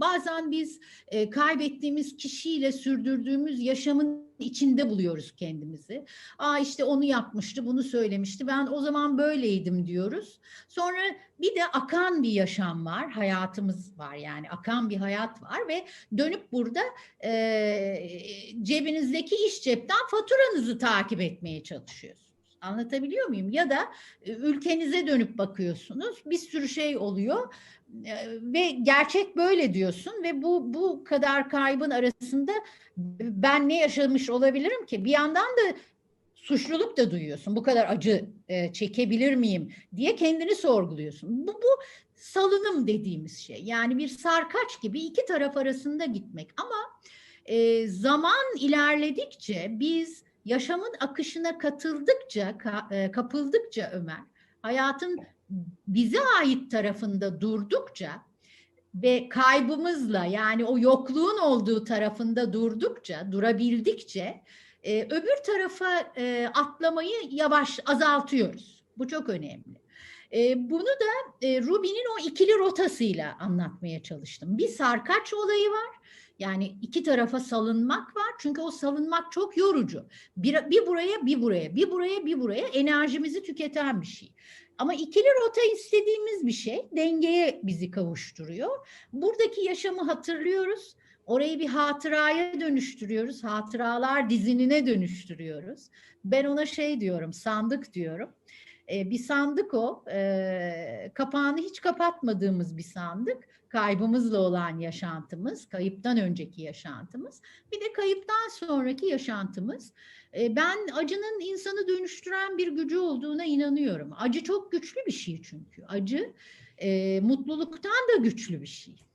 Bazen biz e, kaybettiğimiz kişiyle sürdürdüğümüz yaşamın içinde buluyoruz kendimizi. Aa işte onu yapmıştı, bunu söylemişti. Ben o zaman böyleydim diyoruz. Sonra bir de akan bir yaşam var, hayatımız var yani akan bir hayat var ve dönüp burada e, cebinizdeki iş cepten faturanızı takip etmeye çalışıyorsunuz. Anlatabiliyor muyum? Ya da e, ülkenize dönüp bakıyorsunuz. Bir sürü şey oluyor e, ve gerçek böyle diyorsun ve bu bu kadar kaybın arasında ben ne yaşamış olabilirim ki? Bir yandan da suçluluk da duyuyorsun. Bu kadar acı e, çekebilir miyim diye kendini sorguluyorsun. Bu, bu salınım dediğimiz şey. Yani bir sarkaç gibi iki taraf arasında gitmek. Ama e, zaman ilerledikçe biz yaşamın akışına katıldıkça, ka, e, kapıldıkça Ömer, hayatın bize ait tarafında durdukça ve kaybımızla yani o yokluğun olduğu tarafında durdukça, durabildikçe e, öbür tarafa e, atlamayı yavaş azaltıyoruz. Bu çok önemli. E, bunu da e, Rubin'in o ikili rotasıyla anlatmaya çalıştım. Bir sarkaç olayı var. Yani iki tarafa salınmak var. Çünkü o salınmak çok yorucu. Bir, bir buraya, bir buraya, bir buraya, bir buraya enerjimizi tüketen bir şey. Ama ikili rota istediğimiz bir şey. Dengeye bizi kavuşturuyor. Buradaki yaşamı hatırlıyoruz. Orayı bir hatıraya dönüştürüyoruz. Hatıralar dizinine dönüştürüyoruz. Ben ona şey diyorum, sandık diyorum. Ee, bir sandık o. Ee, kapağını hiç kapatmadığımız bir sandık. Kaybımızla olan yaşantımız, kayıptan önceki yaşantımız. Bir de kayıptan sonraki yaşantımız. Ee, ben acının insanı dönüştüren bir gücü olduğuna inanıyorum. Acı çok güçlü bir şey çünkü. Acı e, mutluluktan da güçlü bir şey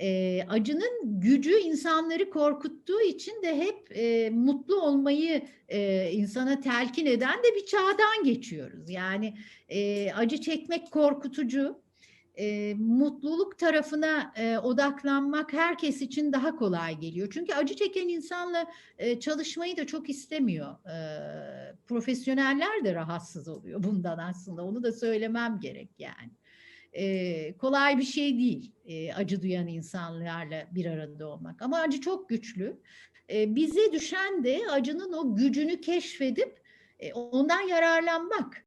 e, acının gücü insanları korkuttuğu için de hep e, mutlu olmayı e, insana telkin eden de bir çağdan geçiyoruz. Yani e, acı çekmek korkutucu, e, mutluluk tarafına e, odaklanmak herkes için daha kolay geliyor. Çünkü acı çeken insanla e, çalışmayı da çok istemiyor. E, profesyoneller de rahatsız oluyor bundan aslında. Onu da söylemem gerek yani e, kolay bir şey değil e, acı duyan insanlarla bir arada olmak. Ama acı çok güçlü. E, bize düşen de acının o gücünü keşfedip e, ondan yararlanmak.